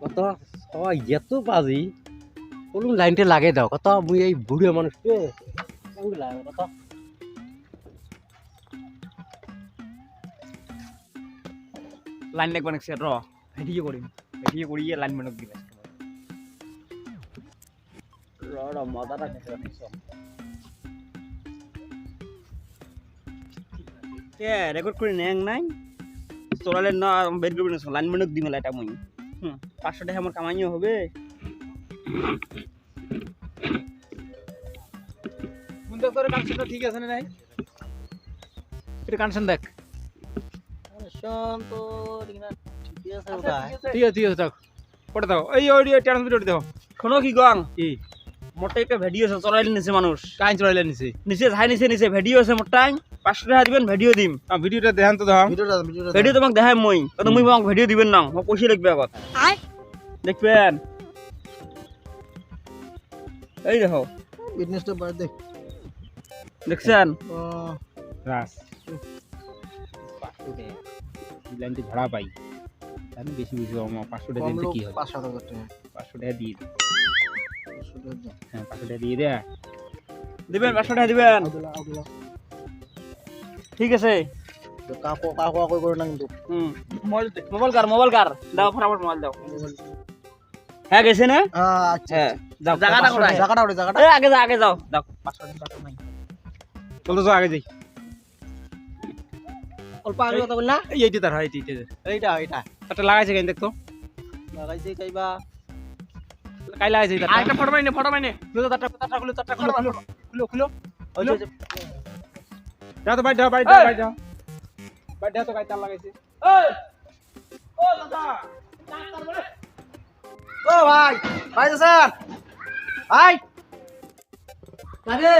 কত সবাই এত বাজি? কোনো লাইনটা লাগে দাও। কত মুই এই বুড়িয়া মানুষকে কেমন লাগে কত? লাইন লাগবে নাকি র ভিডিও করিম ভিডিও করিয়ে লাইন বানক দিবে র র মাদাটা কে রেকর্ড করে নেং নাই। চলালে না বের করবি না লাইন বানক দিবে লাইটা মুই। পাঁচশো টাকা আমার কামাইও হবে মুন্ডা করে কানেকশনটা ঠিক আছে না নাই এটা কানেকশন দেখ শান্ত ঠিক না ঠিকই আছে ঠিক আছে ঠিক আছে ওটা দাও এই ওই ট্রান্সমিটার দাও শোনো কি গং কি মোটে একটা ভিডিও আছে চলাইলে নিছে মানুষ। কাইন চড়াইলে নিছে? নিচে যাই ভিডিও আছে মোটাই পাঁচশো টাকা দিবেন ভিডিও দিম। ভিডিওটা দেখান তো দাও ভিডিও তোমাক দেখাই মই। কিন্তু মুই তোমাক ভিডিও দিবেন না মোক পয়সা লাগবে আগত। দেখবেন? এই দেখো। বিজনেসটা বাদ দে দেখছেন? রাস লাইনটি ভাড়া পাই। আমি বেশি বেশি পাঁচশো টাকা কি হবে টাকা। পাঁচশো টাকা দিয়ে। হ্যাঁ পাঁচশো দিয়ে দে। দিবেন পাঁচশো টাকা দিবেন। আউদুলা, আউদুলা। ঠিক আছে। কাকু কাকু কাকু করে না কিন্তু। হুম। মোবাইল মোবাইল কার মোবাইল কার? দাও ফটাফট মোবাইল দাও। হ্যাঁ গেছে না? আচ্ছা যাও জায়গাটা কোথায়? জায়গাটা ওটা জায়গাটা। আগে যাও আগে যাও। দাও পাঁচশো টাকা। নাই। চল তো আগে যাই। অল্প আগে কথা বল না। এই এইটি তার হয় এইটি এইটি। এইটা এইটা। একটা লাগাইছে কেন দেখতো? লাগাইছে কাইবা কাই লাগাইছে এটা আরেকটা ফটো মাইনে ফটো মাইনে। খুলো তো তারটা তারটা খুলো তারটা খুলো। খুলো খুলো খুলো যা তো বাইর যা বাইর যা বাইর যা বাইর যা তো কাই তার লাগাইছে। ও ভাই! ভাই তো স্যার! ভাই! আরে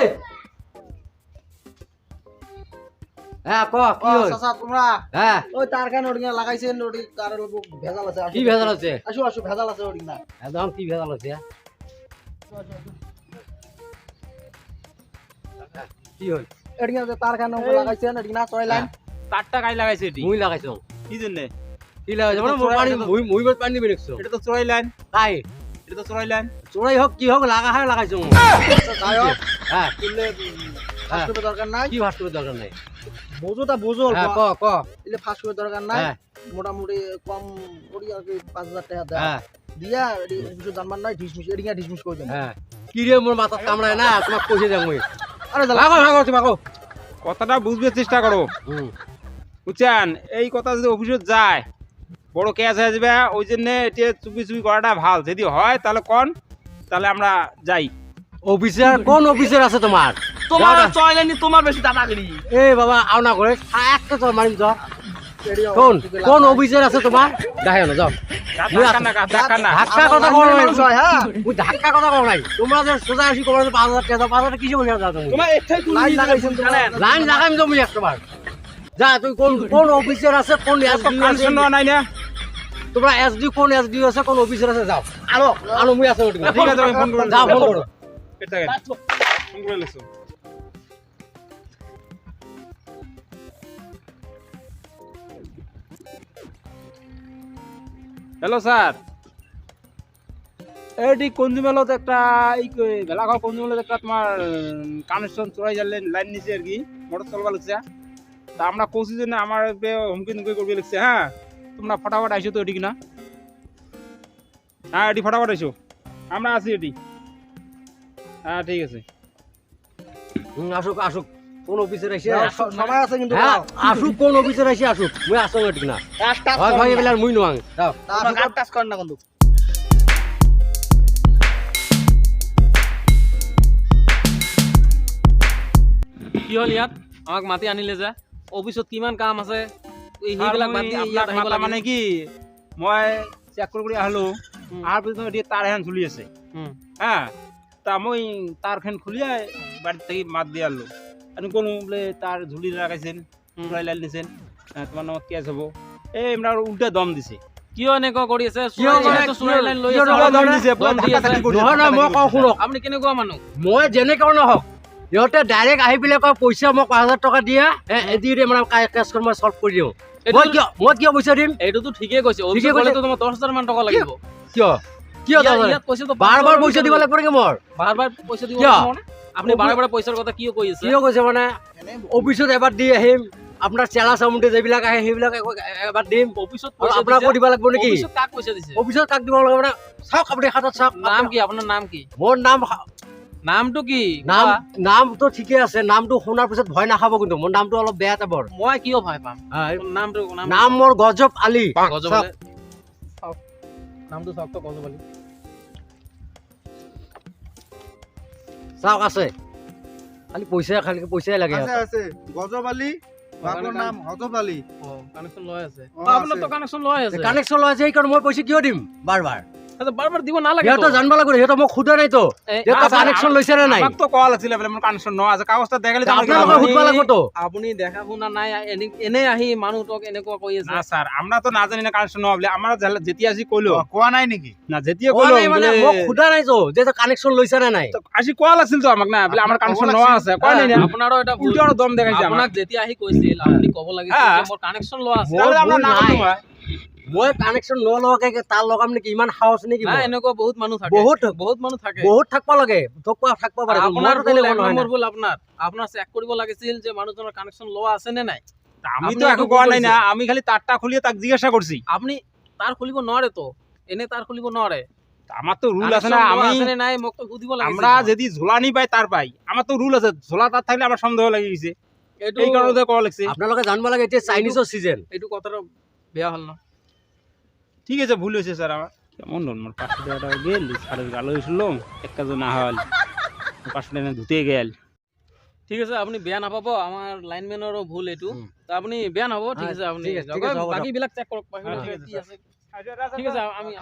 হ্যাঁ ক কি ও হল? চাচা তোমরা। হ্যাঁ। ওই তার কান ওডিং লাগাইছে ওডি তার লোক ভেজাল আছে কি ভেজাল আছে? আসো আসো ভেজাল আছে ওডিং না একদম কি ভেজাল আছে? কি হল? এডিং তার কান না ছয় লাইন। তারটা কাই লাগাইছে মুই লাগাইছো। কি জন্য? কি লাগাইছো? মানে মোর পানি মুই মুই পানি দিবি এটা তো চড়াই লাইন। কাই এটা তো চড়াই লাইন। চোরাই হোক কি হোক লাগা হয় লাগাইছো যাই হোক হ্যাঁ। দরকার নাই। কি ভাত করে দরকার নাই? বোঝো হ্যাঁ ক ক। এলে ফাঁস করে দরকার নাই হ্যাঁ। মোটামুটি কম করি আর কি পাঁচ হাজার টাকা দেয়। হ্যাঁ। দিয়া কিছু জানবার নাই ঢিসমিস এডিং ঢিসমিস করে দেন। হ্যাঁ। কি রে মোর মাথাত কামড়ায় না তোমাক কইছে যাম আরে ভাগো ভাগো ভাগো কথাটা বুঝবে চেষ্টা করো। বুঝছেন? এই কথা যদি অফিসে যায় বড় ক্যাশ হয়ে যাবে ওই জন্য এটি চুপি চুপি করাটা ভালো। যদি হয় তাহলে কন? তাহলে আমরা যাই। অফিসার কোন অফিসার আছে তোমার? তোমার যাও না। চয়লানি তোমার বেশি দাদাগিরি এ বাবা আও না করে একটা তো মারিম তো কোন কোন অফিসার আছে তোমার? দেখে না যাও। ধাক্কা কথা কও নাই হয় হ্যাঁ। মুই ধাক্কা কথা কও নাই। তোমরা যে সোজা আসি পাঁচ হাজার টাকা দাও, পাঁচ হাজার কিসে বলে যাও তুমি? তোমার এটাই তুলি লাইন লাগাইছেন তোমরা। লাইন লাগাইম তো মুই একবার যা তুই কোন কোন অফিসার আছে কোন এসডি আছে? নাই না। তোমরা এসডি কোন এসডি আছে কোন অফিসার আছে? যাও। আনো আনো মুই আছে ঠিক আছে ফোন করে যাও ফোন করো। এটা ফোন করে লেছো হ্যালো স্যার এটি কঞ্জুমেলত একটা এই ভেলাঘর কঞ্জুমেলত একটা তোমার কানেকশন চড়াই যালেন লাইন নিচে আর কি মোটর চলবা লাগছে তা আমরা কৌছি জন্য আমার হুমকি করবে লাগছে হ্যাঁ? তোমরা ফটাফট আইসো তো এটি কিনা? হ্যাঁ এটি ফটাফট আইসো আমরা আছি এটি। হ্যাঁ ঠিক আছে। আসুক আসুক। কোন অফিসার এসে সময় আছে কিন্তু হ্যাঁ আসুক কোন অফিসার এসে আসুক। মুই আসো ওটি না। হয় ভাই এবেলার মুই নোয়াং। কাজ কর না কি হ'ল ইয়াত? আমাক মাতি আনিলে যে। অফিচত কিমান কাম আছে? এই সেইবিলাক বাদ দি ইয়াত আহিব মানে কি মই চেক কৰি কৰি আহিলো। অহাৰ পিছত এতিয়া তার এখন চলি আছে। উম। হা তা মই তারখান খুলিয়াই বাড়ির থেকে মাত দিয়ে আনলো। আমি কোনো বোলে তার ঝুলি লাগাইছেন চুৰাই লাইল দিছেন হ্যাঁ, তোমাৰ নামত কেছ হ'ব? এই আমরা উল্টা দম দিছে। কিয় এনেকুৱা কৰি আছে? মানে- দম দম আপুনি কেনেকুৱা মানুহ? মই যেনেকৈ নহওক সিহঁতে ডাইৰেক্ট আহি পেলাই কয় পইচা মোক পাঁচ হাজাৰ টকা দিয়া এ দি দিয়ে মানে কেছখন মই চল্ভ কৰি দিওঁ। মই কিয় মই কিয় পইচা দিম? এইটোতো ঠিকেই কৈছে। অফিচত কৈছে। তোমাৰ দহ হাজাৰ মান টকা লাগিব। কিয়? কিয় বাৰ বাৰ পইচা দিব লাগিব নেকি মোৰ? বাৰ বাৰ পইচা দিব? আপুনি বাৰে পইচাৰ কথা কিয় কৈ আছে কিয় কৈছে মানে অফিচত এবাৰ দি আহিম আপোনাৰ চেলা চামুণ্ডে যিবিলাক আহে সেইবিলাক এবাৰ দিম। অফিচত আপোনাকো? দিব লাগিব নেকি? কাক পইচা দিছে? অফিচত কাক দিব লাগিব মানে চাওক আপুনি হাতত চাওক। নাম কি? আপোনাৰ নাম কি? মোৰ নাম নামটো কি? নাম নামটো ঠিকে আছে নামটো শুনাৰ পিছত ভয় নাখাব কিন্তু মোৰ নামটো অলপ বেয়া টাইপৰ। মই কিয় ভয় পাম? নামটো নাম মোৰ গজব আলী। গজব। নামটো চাওক গজব আলী। চাওক আছে। খালি পইচা খালি পইচাই লাগে আছে আছে। গজব আলী নাম হজব আলী অ, লৈ আছে। আপোনাৰ কানেকশ্যন লৈ আছে। কানেকশ্যন লৈ আছে সেইকাৰণে মই পইচা কিয় দিম? বাৰ বাৰ। বাৰ বাৰ দিব জানিব লাগিব মোক লৈছে নে নাই? আমাক তো কোৱা লাগিছিলে বোলে মোৰ কানেকশ্যন ন আছে কাগজটা দেখালে তো আমাক আপোনালোকে জানাব। আপুনি দেখা শুনা নাই এনে আহি মানুহটোক এনেকুৱা কৈ আছে। না স্যার আমরা তো না জানি না কানেকশন ন বলে আমরা যেতিয়া আসি কইলো। কোৱা নাই নেকি? না যেতিয়া কোৱা নাই মানে মোক সোধা নাইতো যে লৈছে নে নাই। আসি কোৱা লাগছিল তো আমাক না বলে আমার কানেকশন ন আছে কয় নাই না? আপোনাৰো এটা উল্টো দম দেখাইছে আপোনাক যেতিয়া আহি কৈছিল আপুনি ক'ব লাগিছিল। মোৰ লোৱা আছে। আমরা না নাই। করতে মই কানেকশ্যন নলগাকে তাৰ লগাম নেকি ইমান সাহস নেকি? এনেকুৱা বহুত মানুহ থাকে। বহুত বহুত মানুহ থাকে। বহুত থাকব লাগে থকবা থাকব পাৰে। আপোনাৰ নম্বৰ ভুল আপোনাৰ আপোনাৰ চেক কৰিব লাগিছিল যে মানুহজনৰ কানেকশ্যন লোৱা আছে নে নাই। আমি তো একো কোৱা নাই না আমি খালি তারটা খুলিয়ে তাক জিজ্ঞাসা করছি আপুনি তাৰ খুলিব নোৱাৰে তো। এনে তাৰ খুলিব নোৱাৰে। আমার তো রুল আছে না আমি নাই মোক তো সুধিব লাগিছিল। আমরা যদি ঝোলা নি পাই তার পাই। আমার তো রুল আছে ঝোলা তার থাকলে আমার সন্দেহ লাগি গেছে। এইটো এই কারণে কোয়া লাগছে। আপোনালোকে জানিব লাগে এতিয়া চাইনিজৰ চিজন এইটো কথাটো বেয়া হ'ল ন। ঠিক আছে ভুল হয়েছে স্যার আমার। কেমন নর্মাল পাঁচশো টাকাটা গেল সারের গালো হয়েছিল। একটা তো না হল পাঁচশো টাকা ধুতে গেল। ঠিক আছে আপুনি বেয়া নাপাব আমাৰ লাইনমেনৰো ভুল এইটো তো আপুনি বেয়া নহ'ব ঠিক আছে আপুনি। বাকীবিলাক চেক কৰক ঠিক আছে, ঠিক আছে আমি।